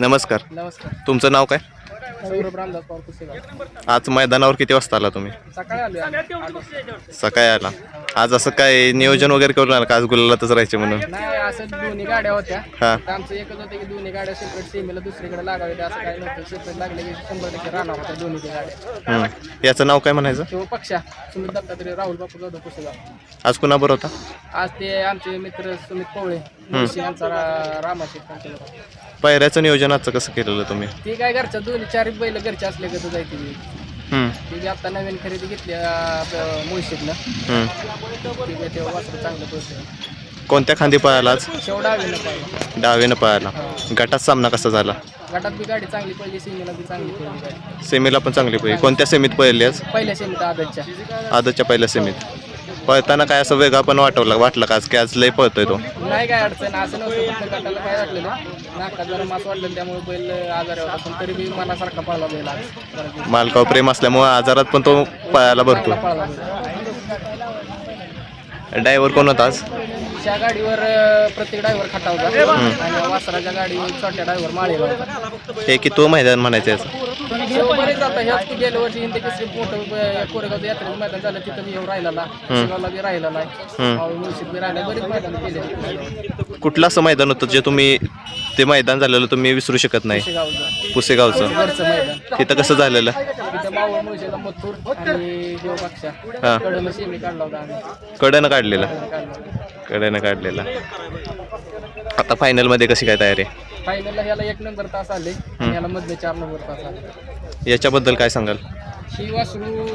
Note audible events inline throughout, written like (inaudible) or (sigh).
नमस्कार. नमस्कार. तुमचं नाव काय? सौरभ रामदास पवार पुसेगाव आज मैदानावर किती वाजता आला तुम्ही? सकाळी आलो. सकाळी आज असं काय नियोजन वगैरे करून आलं का? आज गुलालातच राहायचे म्हणून? नाही असं दोन्ही गाड्या होत्या. हा. तर आमचं एकच होतं की दोन्ही गाड्या सेपरेट सीमेला दुसरीकडे लागाव्या असं काही नव्हतं. सेपरेट लागले की शंभर टक्के राहणार होत्या दोन्ही गाड्या. याचं नाव काय म्हणायचं? पक्षा. सुमित दत्तात्रय राहुल बापू जाधव पुसेगाव आज होता? आज ते आमचे मित्र सुमित पवळे मुळशी रामाशेठ पायऱ्याचं नियोजन आजचं कसं केलेलं तुम्ही? ती काय घरच्या दोन्ही चार बैल घरच्या असले का तुझा ती. बी आता नवीन खरेदी घेतली मुळशीतनं. ती बी तेव्हा वासरू चांगलं पोहोचलं कोणत्या खांदी पळाला आज? शेवडा हवी पाहिजे डावीनं पळाला. गटात सामना कसा झाला? गटात बी गाडी चांगली पहिली सीमेला बी चांगली गाडी. सेमीला पण चांगली पळली. कोणत्या सेमीत पळली आज? पहिल्या सेमीत आदतच्या. आजच्या पहिल्या सेमीत. पळताना काय असं वेगळा पण वाटवला वाटलं का? आज की आज लय पळतोय तो. नाही काय अडचण असं नव्हतं फक्त गटाला काय वाटलेलं नाका जरा मास वाढलं त्यामुळे बैल आजारी होता पण तरी बी मनासारखा पळला बैल आज. बरं की. मालकावर प्रेम असल्यामुळे आजारात पण तो पळायला भरतो चांगला पळला बैल. ड्रायव्हर कोण होता आज? त्या गाडीवर अं, प्रत्येक ड्रायव्हर खटा होता. आणि वासराच्या गाडीवर छोट्या ड्रायव्हर माळेला होता. हे की तो मैदान म्हणायचं याचं बरेच जाता ह्याच की गेल्या वर्षी हिंदी केसरी मोठं ब- कोरेगाव यात्रेचं मैदान झालं तिथं मी येऊन राहिलेला. शिगावला बी राहिलेला. आहे मावळ मुळशीत बी राहिला बरेच मैदान केले. कुठलं असं मैदान होतं जे तुम्ही ते मैदान झालेलं तुम्ही विसरू शकत नाही? पुसेगावचं. तिथं कसं झालेलं? हा. कडनं कड्यानं काढलेलं. काढला. कड्यानं काढलेलं. आता फायनलमध्ये कशी काय तयारी? आहे? फायनलला ह्याला एक नंबर तास आले. आणि ह्याला मधले चार नंबर तास आले. याच्याबद्दल काय सांगाल? ही वासरू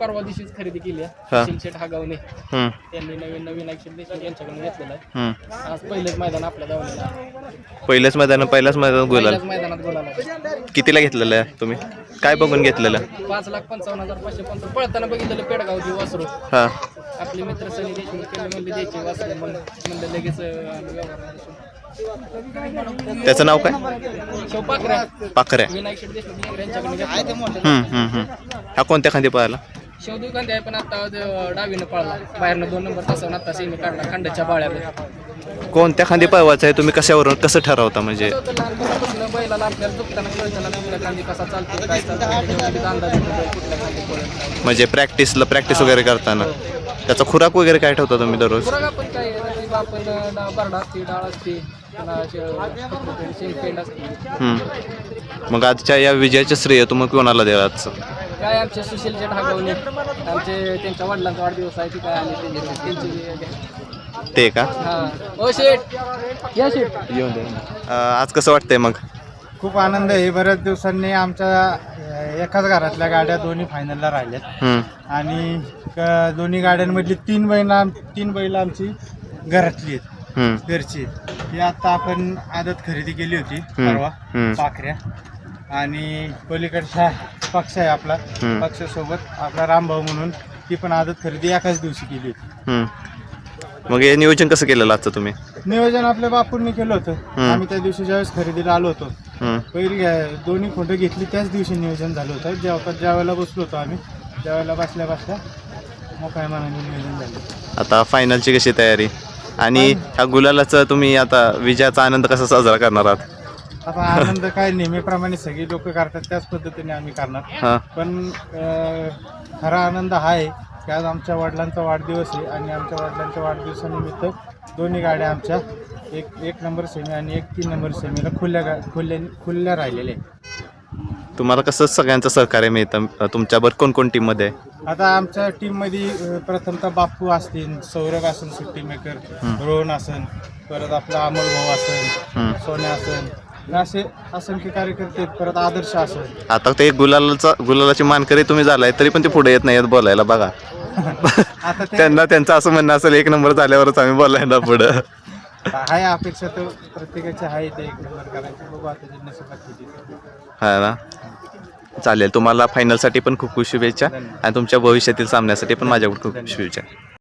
परवा दिवशीच खरेदी केली हा. आहे शिलशेट हागावने हम्म, त्यांनी नवीन नवीन देशमुख यांच्याकडून घेतलेलं आहे. हम्म. आज पहिलंच मैदान आपल्या धावलेलं पहिल्याच मैदान पहिल्याच मैदान गुलाल. पहिल्याच मैदानात बोलायला कितीला घेतलेलं आहे तुम्ही? काय बघून घेतलेलं? पाच लाख पंचावन्न हजार पाचशे पंचावन्न. पळताना बघितलेलं पेडगावची वासरू. हां. आपले मित्र सनी देशमुख केले म्हणले द्यायचे वासरू म्हणलं लगेच अं. त्याचं नाव काय? हम्म. हा कोणत्या खांदी पळाला? शेवदू आहे पण आता डावीनं पळला. बाहेरनं दोन नंबर तासावर आता सेमी काढला खंडाच्या बाळ्यावर. कोणत्या खांदी पळवायचं आहे? तुम्ही कशावरून कसं ठरवता म्हणजे? बैलाला आपल्याला दुखताना कळताना कुठल्या खांदी कसा चालतो काय चालतो. म्हणजे प्रॅक्टिसला प्रॅक्टिस वगैरे करताना. त्याचा खुराक वगैरे काय ठेवता तुम्ही दररोज? खुराक आपण काय असते डाळ असते. हम्म. मग आजच्या या विजयाचं श्रेय तुम्ही कोणाला द्याल आजचं? काय आमचे सुशील शेठ हागवणे. आमचे त्यांच्या वडिलांचा वाढदिवस आहे ती काय आले त्यांचे त्यांची ते का? हा. ओ शेठ. या शेठ. येऊन दे. आज कसं वाटतंय मग? खूप आनंद आहे. बऱ्याच दिवसांनी आमच्या अ, एकाच घरातल्या गाड्या दोन्ही फायनलला राहिल्यात. हम्म, आणि क- दोन्ही गाड्यांमधली तीन बैल आम तीन बैल आमची घरातली आहेत. हम्म, घरची. ही आता आपण आदत खरेदी केली होती परवा हम्म. पाखऱ्या. आणि पलीकडचा पक्ष आहे आपला हम्म. पक्षासोबत आपला रामभाऊ म्हणून ती पण आदत खरेदी एकाच दिवशी केली होती. हम्म. मग हे नियोजन कसं केलेलं आजचं तुम्ही? नियोजन आपल्या बापूंनी केलं होतं. आम्ही त्या दिवशी ज्यावेळेस खरेदीला आलो होतो हम्म, पहिली घ्या- दोन्ही फोटो घेतली त्याच दिवशी नियोजन झालं होतं. जेव्हा ज्या वेळेला बसलो होतो आम्ही त्यावेळेला बसल्या बसल्या मोकळ्या मनाने नियोजन झालं. आता फायनलची कशी तयारी? आणि ह्या गुलालाचं तुम्ही आता विजयाचा आनंद कसा साजरा करणार आहात? आता आनंद काय नेहमीप्रमाणे सगळी लोक करतात त्याच पद्धतीने आम्ही करणार. पण अं, खरा आनंद हा आहे की आज आमच्या वडिलांचा वाढदिवस आहे आणि आमच्या वडिलांच्या वाढदिवसानिमित्त दोन्ही गाड्या आमच्या एक एक नंबर सेमी आणि एक तीन नंबर सेमीला खुल्या गा खुल्या खुल्या राहिलेल्या आहे तुम्हाला कसं सगळ्यांचं सहकार्य मिळतं? तुमच्याबरोबर कोण कोण टीममध्ये आहे आता आमच्या टीममध्ये अ, प्रथमतः बापू असतील सौरभ असेल सुट्टी मेकर रोहन असेल परत आपला अमोल भाऊ असेल. सोन्या असेल असे असंख्य कार्यकर्ते आहेत. परत आदर्श असेल आता ते गुलालाचा गुलालाची मानकरी तुम्ही झालाय तरी पण ते पुढे येत नाहीत बोलायला बघा. (laughs) आता ते त्यांना त्यांचं असं म्हणणं असेल एक नंबर झाल्यावरच आम्ही बोलायला पुढं. आहे अपेक्षा तर प्रत्येकाची आहे ते एक नंबर करायचं. बघू आता किती हा ना? चालेल. तुम्हाला फायनलसाठी पण खूप खूप शुभेच्छा. आणि तुमच्या भविष्यातील सामन्यासाठी पण माझ्याकडून खूप खूप शुभेच्छा.